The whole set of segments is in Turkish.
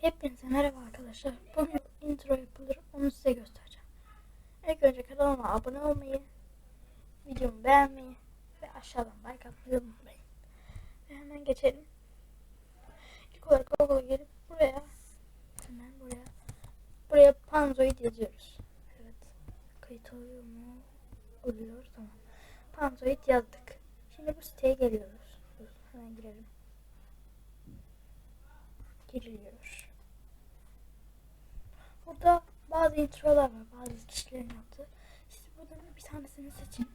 Hepinize merhaba arkadaşlar. Bugün intro yapılır. Onu size göstereceğim. İlk önce kanalıma abone olmayı, videomu beğenmeyi ve aşağıdan like atmayı unutmayın. Ve hemen geçelim. İlk olarak Google'a gelip buraya hemen buraya buraya Panzoid yazıyoruz. Evet. Kayıt oluyor mu? Oluyor. Tamam. Panzoid yazdık. Şimdi bu siteye geliyoruz. Hemen girelim giriliyor. Burada introlar var. Bazı kişilerin yaptığı. Siz buradan bir tanesini seçin.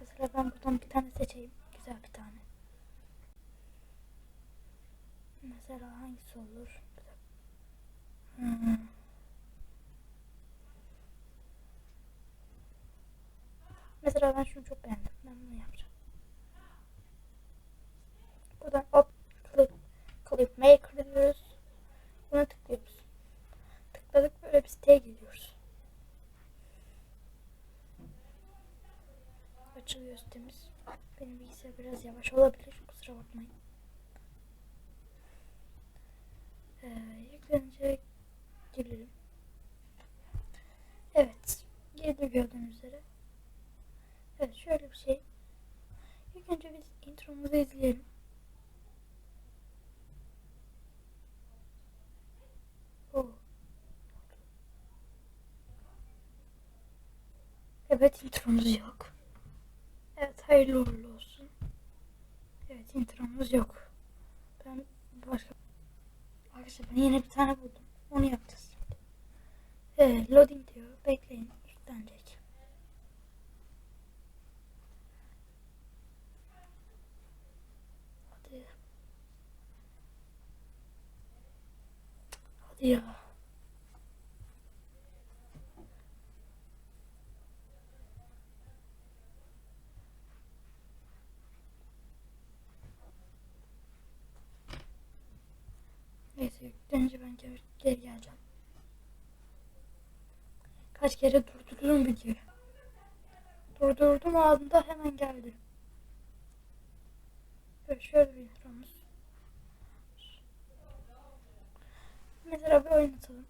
Mesela ben buradan bir tane seçeyim. Güzel bir tane. Mesela hangisi olur? Hmm. Mesela ben şunu çok beğendim. Ben bunu yapacağım. Buradan hop clip Clip Maker diyoruz. Buna tıklıyoruz. Tıkladık böyle bir siteye geliyoruz. Açılıyor sitemiz. Benim bilgisayar biraz yavaş olabilir. Kusura bakmayın. Ee, yüklenince girelim. Evet. Girdi gördüğünüz üzere. Evet şöyle bir şey. İlk önce biz intromuzu izleyelim. Evet intromuz yok. Hayırlı uğurlu olsun. Evet intromuz yok. Ben başka Arkadaşlar ben yine bir tane buldum. Onu yapacağız. Evet loading diyor. Bekleyin. Yüklenecek. Hadi. Hadi ya. Yüklenince ben geri, geleceğim. Kaç kere durdurdum videoyu. Durdurdum anda hemen geldi. Böyle şöyle bir intromuz. Mesela bir oyun atalım.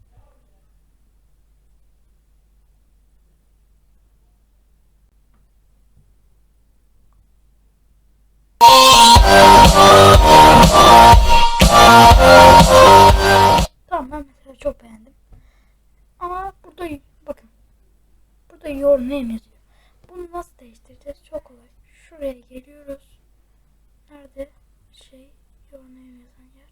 Burada your name yazıyor. Bunu nasıl değiştireceğiz? Çok kolay. Şuraya geliyoruz. Nerede? Şey your name yazan yer.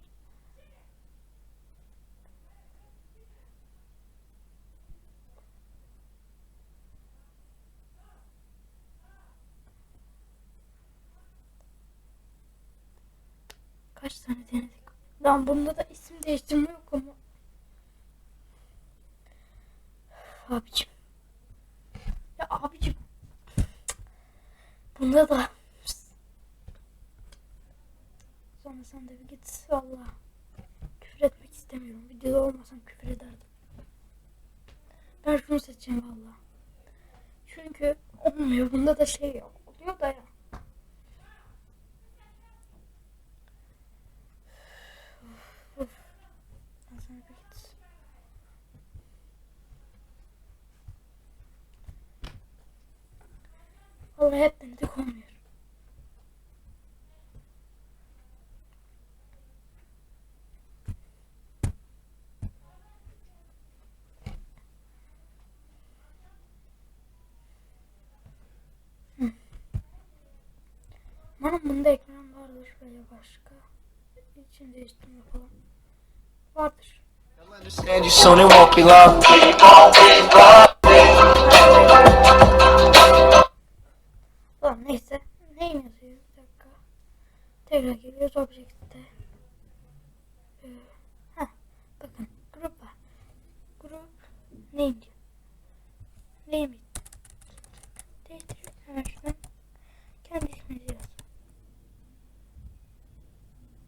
Kaç tane denedik? Lan bunda da isim değiştirme yok ama. Abicim. Ya abicim. Bunda da. Sonra sen de bir git. Valla. Küfür etmek istemiyorum. Videoda olmasam küfür ederdim. Ben şunu seçeceğim valla. Çünkü olmuyor. Bunda da şey yok. Oluyor da ya. Of. Ben sana bir git. Vallahi hep denedik olmuyor. Umarım bunda ekran vardır veya başka. İçin değiştirme falan. Vardır. Tekrar geliyoruz objekte. Ee, heh, bakın grup var. Grup name diyor. Name Değiştiriyorum hemen şuradan. Kendi isminizi yazın.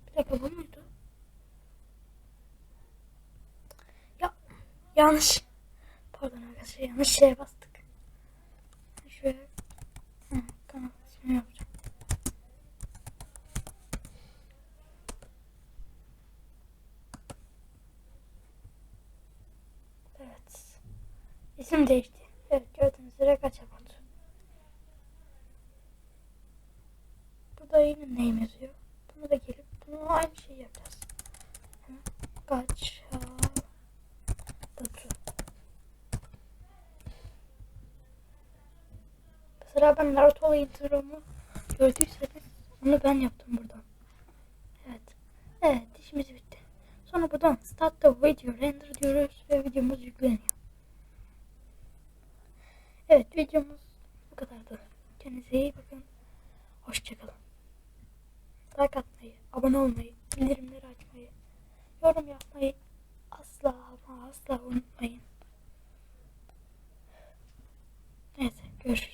Bir dakika bu muydu? Ya yanlış. Pardon arkadaşlar yanlış şeye bastık. Şöyle Hı, kanal ismini İsim değişti. Evet gördüğünüz üzere kaç oldu. Burada yine name yazıyor. Bunu da gelip bunu aynı şeyi yapacağız. Kaç Batu. Mesela ben Naruto intromu gördüyseniz onu ben yaptım buradan. Evet. Evet işimiz bitti. Sonra buradan start the video render diyoruz ve videomuz yükleniyor. Evet videomuz bu kadardı. Kendinize iyi bakın. Hoşçakalın. Like atmayı, abone olmayı, bildirimleri açmayı, yorum yapmayı asla ama asla unutmayın. Neyse görüşürüz.